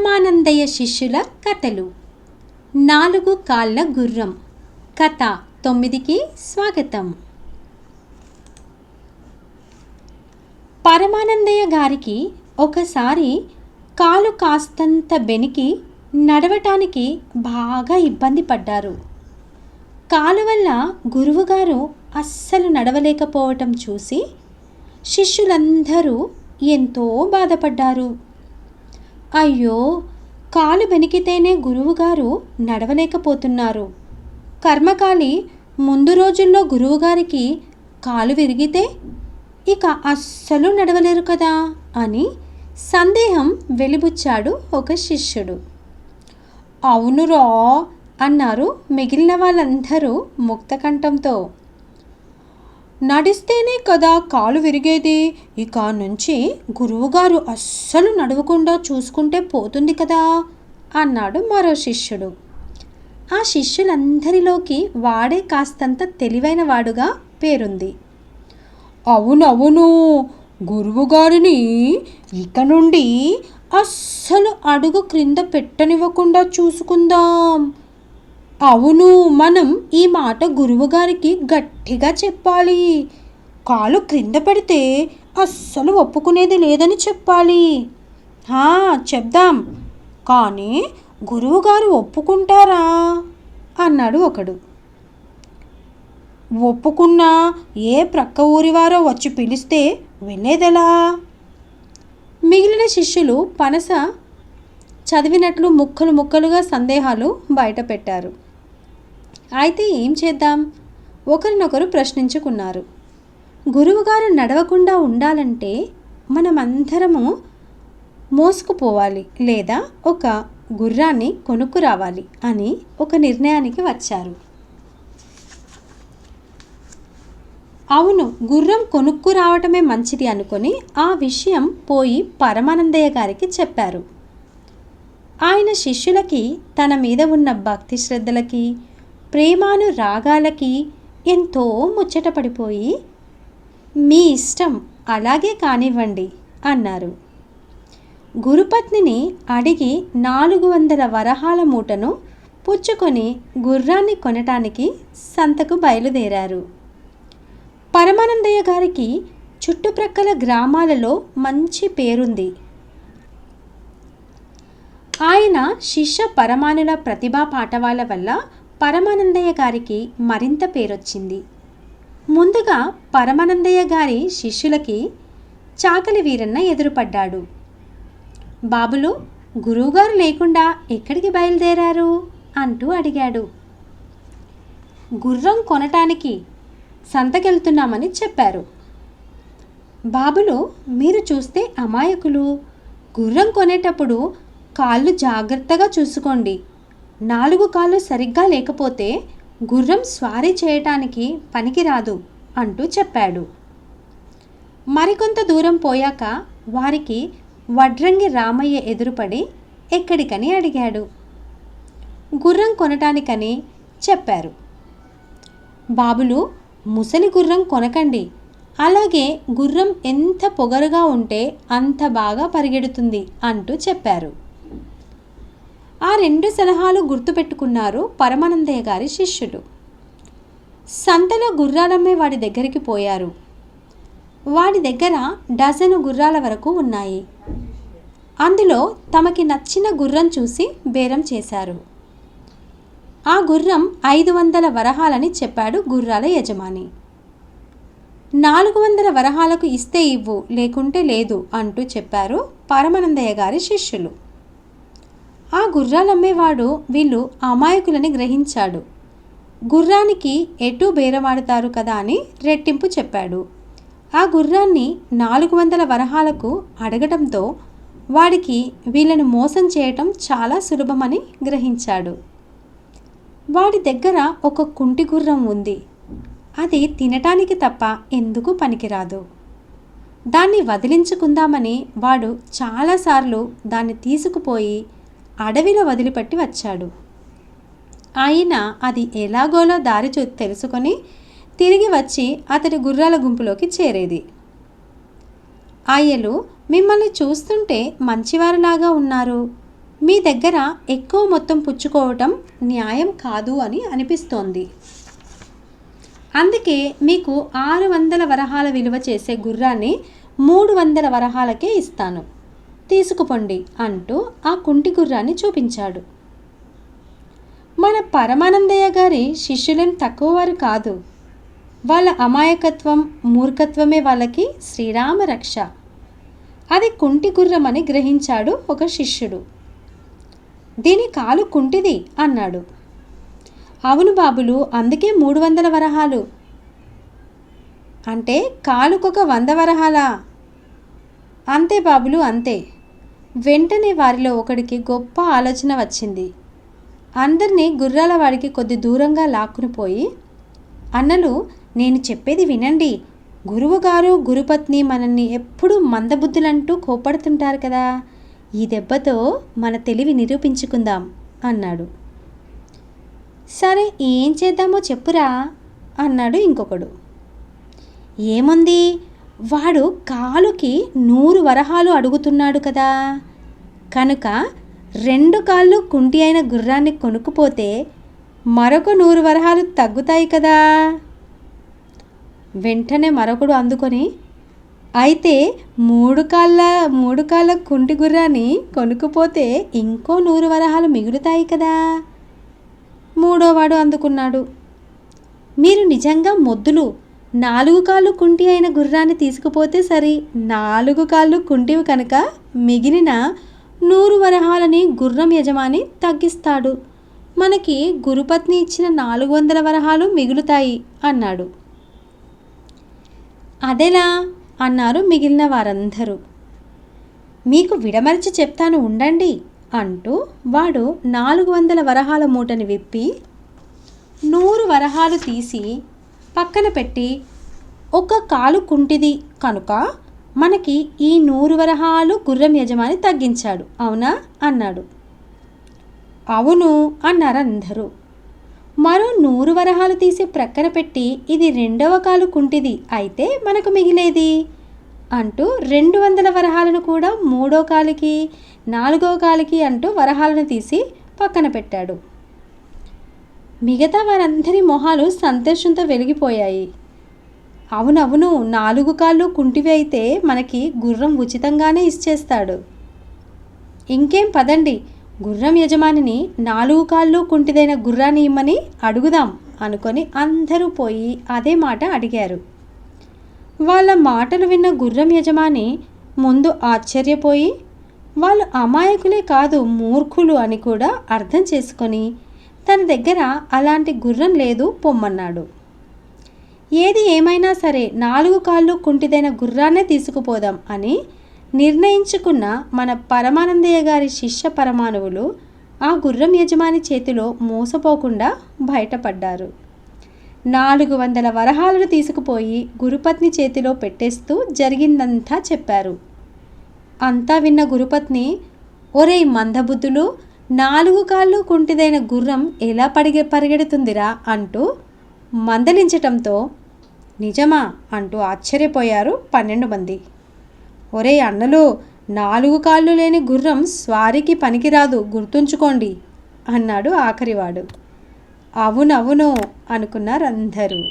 పరమానందయ్య శిష్యుల కథలు. నాలుగు కాళ్ళ గుర్రం. కథ తొమ్మిదికి స్వాగతం. పరమానందయ్య గారికి ఒకసారి కాలు కాస్తంత బెనికి నడవటానికి బాగా ఇబ్బంది పడ్డారు. కాలు వల్ల గురువుగారు అస్సలు నడవలేకపోవటం చూసి శిష్యులందరూ ఎంతో బాధపడ్డారు. అయ్యో కాలు బెనికితేనే గురువుగారు నడవలేకపోతున్నారు. కర్మకాలి ముందు రోజుల్లో గురువుగారికి కాలు విరిగితే ఇక అస్సలు నడవలేరు కదా అని సందేహం వెలిబుచ్చాడు ఒక శిష్యుడు. అవునురా అన్నారు మిగిలిన వాళ్ళందరూ ముక్తకంఠంతో. నడిస్తేనే కదా కాలు విరిగేది. ఇక నుంచి గురువుగారు అస్సలు నడవకుండా చూసుకుంటే పోతుంది కదా అన్నాడు మరో శిష్యుడు. ఆ శిష్యులందరిలోకి వాడే కాస్తంత తెలివైన వాడుగా పేరుంది. అవునవును గురువుగారిని ఇక నుండి అస్సలు అడుగు క్రింద పెట్టనివ్వకుండా చూసుకుందాం. అవును మనం ఈ మాట గురువుగారికి గట్టిగా చెప్పాలి. కాలు క్రింద పెడితే అస్సలు ఒప్పుకునేది లేదని చెప్పాలి. చెప్దాం. కానీ గురువుగారు ఒప్పుకుంటారా? అన్నాడు ఒకడు. ఒప్పుకున్నా ఏ ప్రక్క ఊరివారో వచ్చి పిలిస్తే వెళ్ళేదెలా మిగిలిన శిష్యులు పనస చదివినట్లు ముక్కలు ముక్కలుగా సందేహాలు బయటపెట్టారు అయితే ఏం చేద్దాం? ఒకరినొకరు ప్రశ్నించుకున్నారు. గురువుగారు నడవకుండా ఉండాలంటే మనమందరము మోసుకుపోవాలి లేదా ఒక గుర్రాన్ని కొనుక్కు రావాలి అని ఒక నిర్ణయానికి వచ్చారు. అవును గుర్రం కొనుక్కు రావటమే మంచిది అనుకొని ఆ విషయం పోయి పరమానందయ్య గారికి చెప్పారు. ఆయన శిష్యులకి తన మీద ఉన్న భక్తి శ్రద్ధలకి ప్రేమాను రాగాలకి ఎంతో ముచ్చటపడిపోయి మీ ఇష్టం అలాగే కానివ్వండి అన్నారు. గురుపత్నిని అడిగి నాలుగు వందల వరహాల మూటను పుచ్చుకొని గుర్రాన్ని కొనటానికి సంతకు బయలుదేరారు. పరమానందయ్య గారికి చుట్టుప్రక్కల గ్రామాలలో మంచి పేరుంది. ఆయన శిష్య పరమానుల ప్రతిభా పాఠవాల వల్ల పరమానందయ్య గారికి మరింత పేరొచ్చింది. ముందుగా పరమానందయ్య గారి శిష్యులకి చాకలి వీరన్న ఎదురుపడ్డాడు. బాబులు గురువుగారు లేకుండా ఎక్కడికి బయలుదేరారు? అంటూ అడిగాడు. గుర్రం కొనటానికి సంతకెళ్తున్నామని చెప్పారు. బాబులు మీరు చూస్తే అమాయకులు. గుర్రం కొనేటప్పుడు కాళ్ళు జాగ్రత్తగా చూసుకోండి. నాలుగు కాళ్ళు సరిగ్గా లేకపోతే గుర్రం స్వారీ చేయటానికి పనికిరాదు అంటూ చెప్పాడు. మరికొంత దూరం పోయాక వారికి వడ్రంగి రామయ్య ఎదురుపడి ఎక్కడికని అడిగాడు. గుర్రం కొనటానికని చెప్పారు. బాబులు ముసలి గుర్రం కొనకండి. అలాగే గుర్రం ఎంత పొగరుగా ఉంటే అంత బాగా పరిగెడుతుంది అంటూ చెప్పారు. ఆ రెండు సలహాలు గుర్తుపెట్టుకున్నారు పరమానందయ్య గారి శిష్యులు. సంతలో గుర్రాలమ్మే వాడి దగ్గరికి పోయారు. వాడి దగ్గర డజను గుర్రాల వరకు ఉన్నాయి. అందులో తమకి నచ్చిన గుర్రం చూసి బేరం చేశారు. ఆ గుర్రం ఐదు వందల వరహాలని చెప్పాడు గుర్రాల యజమాని. నాలుగు వందల వరహాలకు ఇస్తే ఇవ్వు లేకుంటే లేదు అంటూ చెప్పారు పరమానందయ్య గారి శిష్యులు. ఆ గుర్రాలమ్మేవాడు వీళ్ళు అమాయకులని గ్రహించాడు. గుర్రానికి ఎటు బేరమాడతారు కదా అని రెట్టింపు చెప్పాడు. ఆ గుర్రాన్ని నాలుగు వందల వరహాలకు అడగడంతో వాడికి వీళ్ళను మోసం చేయటం చాలా సులభమని గ్రహించాడు. వాడి దగ్గర ఒక కుంటి గుర్రం ఉంది. అది తినటానికి తప్ప ఎందుకు పనికిరాదు? దాన్ని వదిలించుకుందామని వాడు చాలాసార్లు దాన్ని తీసుకుపోయి అడవిలో వదిలిపెట్టి వచ్చాడు. ఆయన అది ఎలాగోలో దారి చూ తెలుసుకొని తిరిగి వచ్చి అతడి గుర్రాల గుంపులోకి చేరేది. ఆయలు మిమ్మల్ని చూస్తుంటే మంచివారిలాగా ఉన్నారు. మీ దగ్గర ఎక్కువ మొత్తం పుచ్చుకోవటం న్యాయం కాదు అని అనిపిస్తోంది. అందుకే మీకు ఆరు వందల వరహాల విలువ చేసే గుర్రాన్ని మూడు వందల వరహాలకే ఇస్తాను. తీసుకుపోండి అంటూ ఆ కుంటి గుర్రాన్ని చూపించాడు. మన పరమానందయ్య గారి శిష్యులేం తక్కువ వారు కాదు. వాళ్ళ అమాయకత్వం మూర్ఖత్వమే వాళ్ళకి శ్రీరామ రక్ష. అది కుంటి గుర్రమని గ్రహించాడు ఒక శిష్యుడు. దీని కాలు కుంటిది అన్నాడు. అవును బాబులు అందుకే మూడు వందల వరహాలు. అంటే కాలుకొక వంద వరహాలా? అంతే బాబులు అంతే. వెంటనే వారిలో ఒకడికి గొప్ప ఆలోచన వచ్చింది. అందరినీ గుర్రాల వాడికి కొద్ది దూరంగా లాక్కుని పోయి అన్నలు నేను చెప్పేది వినండి. గురువుగారు గురుపత్ని మనల్ని ఎప్పుడూ మందబుద్ధులంటూ కోపడుతుంటారు కదా. ఈ దెబ్బతో మన తెలివి నిరూపించుకుందాం అన్నాడు. సరే ఏం చేద్దామో చెప్పురా అన్నాడు ఇంకొకడు. ఏముంది? వాడు కాలుకి నూరు వరహాలు అడుగుతున్నాడు కదా. కనుక రెండు కాళ్ళు కుంటి అయిన గుర్రాన్ని కొనుక్కుపోతే మరొక నూరు వరహాలు తగ్గుతాయి కదా. వెంటనే మరొకడు అందుకొని అయితే మూడు కాళ్ళ మూడు కాళ్ళ కుంటి గుర్రాన్ని కొనుక్కుపోతే ఇంకో నూరు వరహాలు మిగులుతాయి కదా. మూడోవాడు అందుకున్నాడు. మీరు నిజంగా మొద్దులు నాలుగు కాళ్ళు కుంటి అయిన గుర్రాన్ని తీసుకుపోతే సరి నాలుగు కాళ్ళు కుంటివి కనుక మిగిలిన నూరు వరహాలని గుర్రం యజమాని తగ్గిస్తాడు. మనకి గురుపత్ని ఇచ్చిన నాలుగు వందల వరహాలు మిగులుతాయి అన్నాడు. అదెలా అన్నారు మిగిలిన వారందరూ. మీకు విడమరిచి చెప్తాను ఉండండి అంటూ వాడు నాలుగు వందల వరహాల మూటని విప్పి నూరు వరహాలు తీసి పక్కన పెట్టి ఒక కాలు కుంటిది కనుక మనకి ఈ నూరు వరహాలు గుర్రం యజమాని తగ్గించాడు. అవునా? అన్నాడు. అవును అన్నారు అందరూ మరో నూరు వరహాలు తీసి ప్రక్కన పెట్టి ఇది రెండవ కాలు కుంటిది అయితే మనకు మిగిలేది? అంటూ రెండు వందల వరహాలను కూడా మూడో కాలికి నాలుగో కాలికి అంటూ వరహాలను తీసి పక్కన పెట్టాడు. మిగతా వారందరి మొహాలు సంతోషంతో వెలిగిపోయాయి. అవునవును నాలుగు కాళ్ళు కుంటివి అయితే మనకి గుర్రం ఉచితంగానే ఇచ్చేస్తాడు. ఇంకేం పదండి గుర్రం యజమానిని నాలుగు కాళ్ళు కుంటిదైన గుర్రాన్ని ఇమ్మని అడుగుదాం అనుకొని అందరూ పోయి అదే మాట అడిగారు. వాళ్ళ మాటలు విన్న గుర్రం యజమాని ముందు ఆశ్చర్యపోయి వాళ్ళు అమాయకులే కాదు మూర్ఖులు అని కూడా అర్థం చేసుకొని తన దగ్గర అలాంటి గుర్రం లేదు పొమ్మన్నాడు. ఏది ఏమైనా సరే నాలుగు కాళ్ళు కుంటిదైన గుర్రాన్నే తీసుకుపోదాం అని నిర్ణయించుకున్న మన పరమానందయ్య గారి శిష్య పరమాణువులు ఆ గుర్రం యజమాని చేతిలో మోసపోకుండా బయటపడ్డారు. నాలుగు వందల వరహాలను తీసుకుపోయి గురుపత్ని చేతిలో పెట్టేస్తూ జరిగిందంతా చెప్పారు. అంతా విన్న గురుపత్ని ఒరేయ్ మందబుద్ధులు నాలుగు కాళ్ళు కుంటిదైన గుర్రం ఎలా పడిగె పరిగెడుతుందిరా? అంటూ మందలించటంతో నిజమా? అంటూ ఆశ్చర్యపోయారు పన్నెండు మంది. ఒరే అన్నలు నాలుగు కాళ్ళు లేని గుర్రం స్వారీకి పనికిరాదు గుర్తుంచుకోండి అన్నాడు ఆఖరివాడు. అవునవును అనుకున్నారు అందరూ